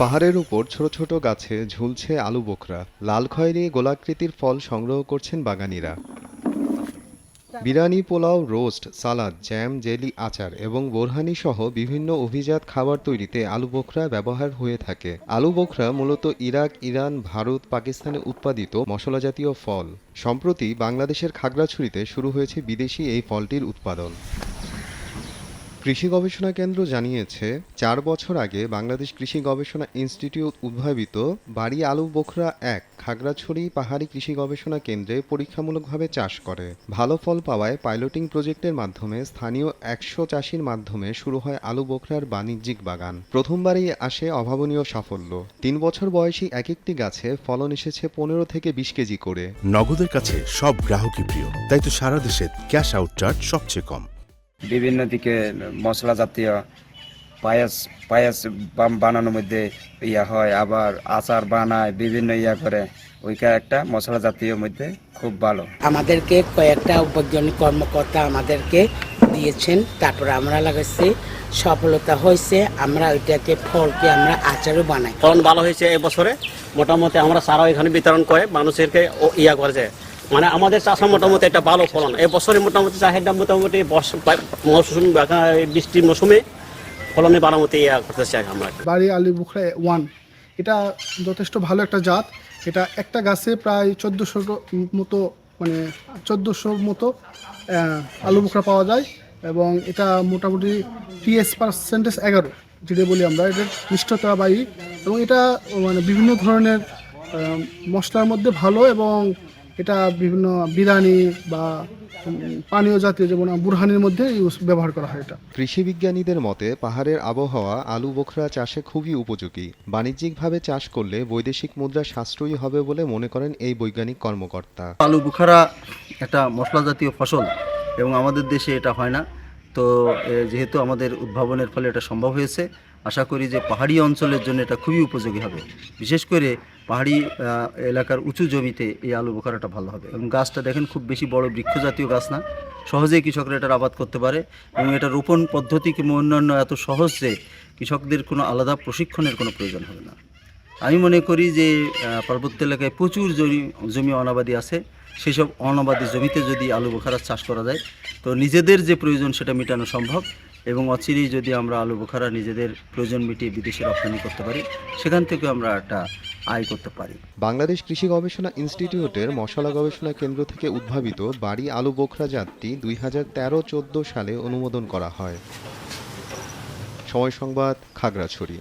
পাহাড়ের উপর ছোট ছোট গাছে ঝুলছে আলু বোখরা। লাল খয়েরি গোলাকৃতির ফল সংগ্রহ করছেন বাগানিরা। Biryani, pulao, roast, salad, jam, jelly, আচার এবং বোরহানি সহ বিভিন্ন অভিজাত খাবার তৈরিতে আলু বোখরা ব্যবহার হয়ে থাকে। আলু বোখরা মূলত ইরাক, ইরান, ভারত, পাকিস্তানে উৎপাদিত মশলা জাতীয় ফল। সম্প্রতি বাংলাদেশের খাগড়াছড়িতে শুরু হয়েছে বিদেশি এই ফলটির উৎপাদন। কৃষি গবেষণা কেন্দ্র জানিয়েছে, চার বছর আগে বাংলাদেশ কৃষি গবেষণা ইনস্টিটিউট উদ্ভাবিত বাড়ি আলু বোখরা এক খাগড়াছড়ি পাহাড়ি কৃষি গবেষণা কেন্দ্রে পরীক্ষামূলকভাবে চাষ করে। ভালো ফল পাওয়ায় পাইলটিং প্রজেক্টের মাধ্যমে স্থানীয় একশো চাষির মাধ্যমে শুরু হয় আলু বোখরার বাণিজ্যিক বাগান। প্রথমবারই আসে অভাবনীয় সাফল্য। তিন বছর বয়সী এক একটি গাছে ফলন এসেছে পনেরো থেকে বিশ কেজি করে। নগদের কাছে সব গ্রাহকই প্রিয়, তাই তো সারা দেশে ক্যাশ আউট চার্জ সবচেয়ে কম। বিভিন্ন দিকে মশলা জাতীয় পায়াস পায়াস বানানোর মধ্যে ইয়া হয় আবার আচার বানায় বিভিন্ন ইয়া করে। ওইটা একটা মশলা জাতীয় মধ্যে খুব ভালো। আমাদেরকে কয়েকটা বৈজ্ঞানিক কর্মকর্তা আমাদেরকে দিয়েছেন। তারপরে আমরা লাগাচ্ছি সফলতা হয়েছে আমরা ওইটাকে ফলকে আমরা আচারও বানাই। ফলন ভালো হয়েছে এবছরে মোটামুটি আমরা সারা এখানে বিতরণ করে মানুষেরকে ও করে করেছে মানে আমাদের চাষা মোটামুটি একটা ভালো ফলন। এবছরে মোটামুটি চাহিদা মোটামুটি মৌসুম বৃষ্টির মৌসুমে ফলনে বাড়ামতি ইয়া করতেছে আমরা। বাড়ি আলী বুখরা ওয়ান। এটা যথেষ্ট ভালো একটা জাত। এটা একটা গাছে প্রায় চোদ্দোশো মতো মানে চোদ্দোশো মতো আলু বুখরা পাওয়া যায় এবং এটা মোটামুটি টিএস পার্সেন্টেজ এগারো, যেটা বলি আমরা। এটার মিষ্টতা বাড়ি এবং এটা মানে বিভিন্ন ধরনের মশলার মধ্যে ভালো এবং এটা বিভিন্ন বিরিয়ানি বা পানীয় জাতীয় যেমন বুরহানির মধ্যে ইউজ ব্যবহার করা হয় এটা। কৃষি বিজ্ঞানীদের মতে পাহাড়ের আবহাওয়া আলু বোখরা চাষে খুবই উপযোগী। বাণিজ্যিকভাবে চাষ করলে বৈদেশিক মুদ্রা সাশ্রয়ী হবে বলে মনে করেন এই বৈজ্ঞানিক কর্মকর্তা। আলু বুখারা একটা মশলা জাতীয় ফসল এবং আমাদের দেশে এটা হয় না। তো যেহেতু আমাদের উদ্ভাবনের ফলে এটা সম্ভব হয়েছে আশা করি যে পাহাড়ি অঞ্চলের জন্য এটা খুবই উপযোগী হবে। বিশেষ করে পাহাড়ি এলাকার উঁচু জমিতে এই আলু বোখারাটা ভালো হবে এবং গাছটা দেখেন খুব বেশি বড় বৃক্ষ জাতীয় গাছ না। সহজেই কৃষকরা এটার আবাদ করতে পারে এবং এটা রোপণ পদ্ধতি কিংবা অন্যান্য এত সহজ যে কৃষকদের কোনো আলাদা প্রশিক্ষণের কোনো প্রয়োজন হবে না। আমি মনে করি যে পার্বত্য এলাকায় প্রচুর জমি জমি অনাবাদি আছে। সেসব অনাবাদি জমিতে যদি আলু বোখারা চাষ করা যায়, তো নিজেদের যে প্রয়োজন সেটা মেটানো সম্ভব। এবং অচিরেই যদি আমরা আলু বোখারা নিজেদের প্রয়োজন মিটিয়ে বিদেশে রপ্তানি করতে পারি, সেখান থেকে আমরা একটা আয় করতে পারি। বাংলাদেশ কৃষি গবেষণা ইনস্টিটিউটের মশলা গবেষণা কেন্দ্র থেকে উদ্ভাবিত বাড়ি আলু বোখরা জাতটি দুই হাজার তেরো চোদ্দ সালে অনুমোদন করা হয়। সময় সংবাদ, খাগড়াছড়ি।